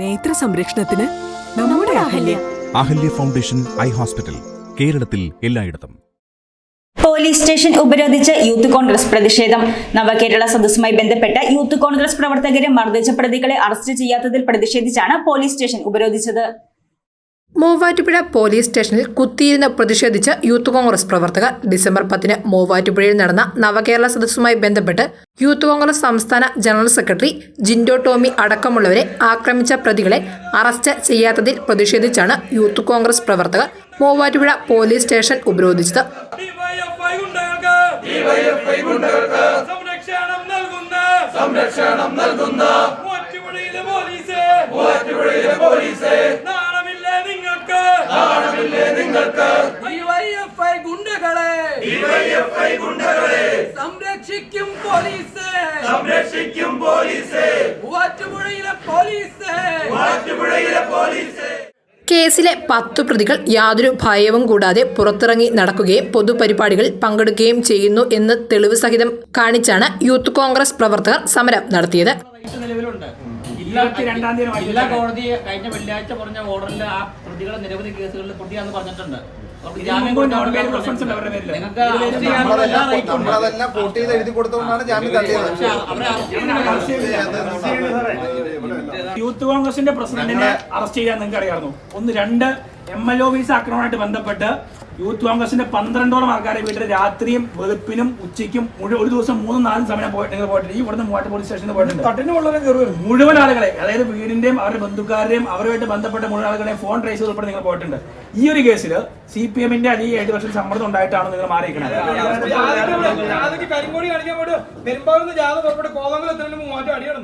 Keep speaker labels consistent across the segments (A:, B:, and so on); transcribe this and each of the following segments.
A: നേത്ര സംരക്ഷണത്തിന് നമ്മുടെ Ahalya.
B: Ahalya foundation eye hospital കേരളത്തിൽ എല്ലായിടത്തും.
C: പോലീസ് സ്റ്റേഷൻ ഉപരോധിച്ച് യൂത്ത് കോൺഗ്രസ് പ്രതിഷേധം. നവകേരള സദസ്സുമായി ബന്ധപ്പെട്ട് യൂത്ത് കോൺഗ്രസ് പ്രവർത്തകരെ മർദ്ദിച്ച പ്രതികളെ അറസ്റ്റ് ചെയ്യാത്തതിൽ പ്രതിഷേധിച്ചാണ് പോലീസ് സ്റ്റേഷൻ ഉപരോധിച്ചത്.
D: മൂവാറ്റുപുഴ പോലീസ് സ്റ്റേഷനിൽ കുത്തിയിരുന്ന് പ്രതിഷേധിച്ച യൂത്ത് കോൺഗ്രസ് പ്രവർത്തകർ ഡിസംബർ പത്തിന് മൂവാറ്റുപുഴയിൽ നടന്ന നവകേരള സദസ്സുമായി ബന്ധപ്പെട്ട് യൂത്ത് കോൺഗ്രസ് സംസ്ഥാന ജനറൽ സെക്രട്ടറി ജിൻഡോ ടോമി അടക്കമുള്ളവരെ ആക്രമിച്ച പ്രതികളെ അറസ്റ്റ് ചെയ്യാത്തതിൽ പ്രതിഷേധിച്ചാണ് യൂത്ത് കോൺഗ്രസ് പ്രവർത്തകർ മൂവാറ്റുപുഴ പോലീസ് സ്റ്റേഷൻ ഉപരോധിച്ചത്.
E: സംരക്ഷണം നൽകുന്ന സംരക്ഷിക്കും പോലീസ്. സംരക്ഷിക്കും പോലീസ്. മൂവാറ്റുപുഴയിലെ പോലീസ്. മൂവാറ്റുപുഴയിലെ പോലീസ്.
D: കേസിലെ പത്തു പ്രതികൾ യാതൊരു ഭയവും കൂടാതെ പുറത്തിറങ്ങി നടക്കുകയും പൊതുപരിപാടികളിൽ പങ്കെടുക്കുകയും ചെയ്യുന്നു എന്ന് തെളിവ് സഹിതം കാണിച്ചാണ് യൂത്ത് കോൺഗ്രസ് പ്രവർത്തകർ സമരം നടത്തിയത്.
F: ജില്ലാ കോടതി കഴിഞ്ഞ വെള്ളിയാഴ്ച പറഞ്ഞ ഓർഡറിൽ ആ പ്രതികളെ നിരവധി കേസുകളിൽ പ്രതിയാന്ന് പറഞ്ഞിട്ടുണ്ട്.
G: നമ്മളതെല്ലാം ചെയ്ത് എഴുതി കൊടുത്തുകൊണ്ടാണ് ജാമ്യം തള്ളിയത്
E: യൂത്ത് കോൺഗ്രസിന്റെ പ്രസിഡന്റിനെ അറസ്റ്റ് ചെയ്യാൻ നിങ്ങൾക്ക് അറിയാമായിരുന്നു ഒന്ന് രണ്ട് എം എൽ ഒ വിസ് ആക്രമണമായിട്ട് ബന്ധപ്പെട്ട് യൂത്ത് കോൺഗ്രസിന്റെ പന്ത്രണ്ടോളം ആൾക്കാരെ വീട്ടിൽ രാത്രിയും വെളുപ്പിനും ഉച്ചയ്ക്കും മുഴുവൻ ഒരു ദിവസം മൂന്നും നാലും സമയം പോയിട്ട് നിങ്ങൾ പോയിട്ടുണ്ട് ഈ ഇവിടുന്ന് മൂവാട്ട് പോലീസ് സ്റ്റേഷനിൽ പോയിട്ടുണ്ട് തട്ടിന് മുഴുവൻ ആളുകളെ അതായത് വീടിന്റെയും അവരുടെ ബന്ധുക്കാരുടെയും അവരുമായിട്ട് ബന്ധപ്പെട്ട മുഴുവൻ ആളുകളെയും ഫോൺ ട്രേസ് ഉൾപ്പെടെ നിങ്ങൾ പോയിട്ടുണ്ട് ഈ ഒരു കേസിൽ സി പി എമ്മിന്റെ അല്ലെങ്കിൽ ഏഴ് വർഷം സമ്മർദ്ദം ഉണ്ടായിട്ടാണ് നിങ്ങൾ മാറിയിരിക്കുന്നത്
H: അടി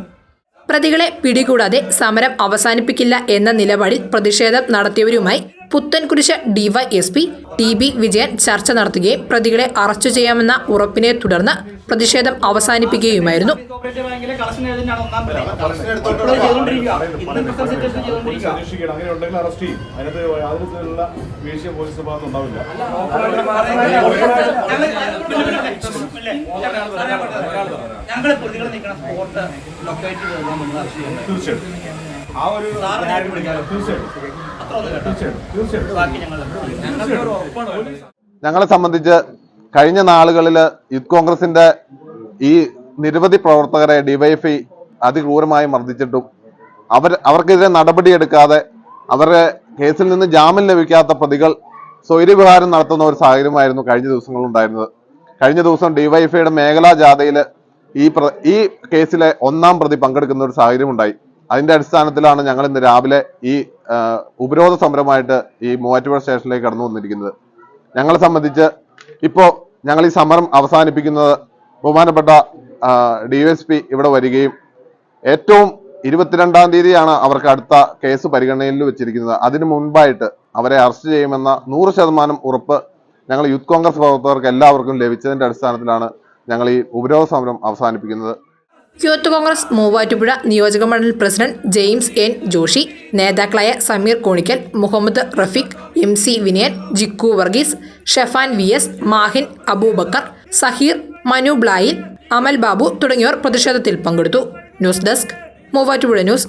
D: പ്രതികളെ പിടികൂടാതെ സമരം അവസാനിപ്പിക്കില്ല എന്ന നിലപാടിൽ പ്രതിഷേധം നടത്തിയവരുമായി Puthenkurish DYSP T B Vijayan ചർച്ച നടത്തുകയും പ്രതികളെ അറസ്റ്റ് ചെയ്യാമെന്ന ഉറപ്പിനെ തുടർന്ന് പ്രതിഷേധം അവസാനിപ്പിക്കുകയുമായിരുന്നു.
F: ഞങ്ങൾ നിൽക്കുന്ന സ്പോട്ട് ലൊക്കേറ്റ് ചെയ്ത് നമ്മൾ അറസ്റ്റ് ചെയ്യുന്നത്
I: തീർച്ചയായിട്ടും. ആ ഒരു
G: ഞങ്ങളെ സംബന്ധിച്ച് കഴിഞ്ഞ നാളുകളിൽ യൂത്ത് കോൺഗ്രസിന്റെ ഈ നിരവധി പ്രവർത്തകരെ ഡിവൈഎഫ്ഐ അതിക്രൂരമായി മർദ്ദിച്ചിട്ടും അവർ അവർക്കെതിരെ നടപടിയെടുക്കാതെ അവരുടെ കേസിൽ നിന്ന് ജാമ്യം ലഭിക്കാത്ത പ്രതികൾ സ്വൈര്യവിഹാരം നടത്തുന്ന ഒരു സാഹചര്യമായിരുന്നു കഴിഞ്ഞ ദിവസങ്ങളിൽ ഉണ്ടായിരുന്നത്. കഴിഞ്ഞ ദിവസം ഡിവൈഎഫ്ഐയുടെ മേഖലാ ജാഥയിൽ ഈ പ്ര ഈ കേസിലെ ഒന്നാം പ്രതി പങ്കെടുക്കുന്ന ഒരു സാഹചര്യം ഉണ്ടായി അതിന്റെ അടിസ്ഥാനത്തിലാണ് ഞങ്ങൾ ഇന്ന് രാവിലെ ഈ ഉപരോധ സമരമായിട്ട് ഈ മൂവാറ്റുപുഴ സ്റ്റേഷനിലേക്ക് കടന്നു വന്നിരിക്കുന്നത്. ഞങ്ങളെ സംബന്ധിച്ച് ഇപ്പോൾ ഞങ്ങൾ ഈ സമരം അവസാനിപ്പിക്കുന്നത് ബഹുമാനപ്പെട്ട ഡി എസ് പി ഇവിടെ വരികയും ഏറ്റവും ഇരുപത്തിരണ്ടാം തീയതിയാണ് അവർക്ക് അടുത്ത കേസ് പരിഗണനയിൽ വെച്ചിരിക്കുന്നത്. അതിനു മുൻപായിട്ട് അവരെ അറസ്റ്റ് ചെയ്യുമെന്ന നൂറ് ശതമാനം ഉറപ്പ് ഞങ്ങൾ യൂത്ത് കോൺഗ്രസ് പ്രവർത്തകർക്ക് എല്ലാവർക്കും ലഭിച്ചതിന്റെ അടിസ്ഥാനത്തിലാണ് ഞങ്ങൾ ഈ ഉപരോധ സമരം അവസാനിപ്പിക്കുന്നത്.
D: യൂത്ത് കോൺഗ്രസ് മൂവാറ്റുപുഴ നിയോജക മണ്ഡലം പ്രസിഡന്റ് ജെയിംസ് എൻ ജോഷി നേതാക്കളായ Sameer Konikkal Muhammad Rafeeq M C Vinayan Jikku Varghese Shefan V S Mahin Aboobacker Saheer Manu Blayil Amal Babu തുടങ്ങിയവർ പ്രതിഷേധത്തിൽ പങ്കെടുത്തു. News desk Muvattupuzha news.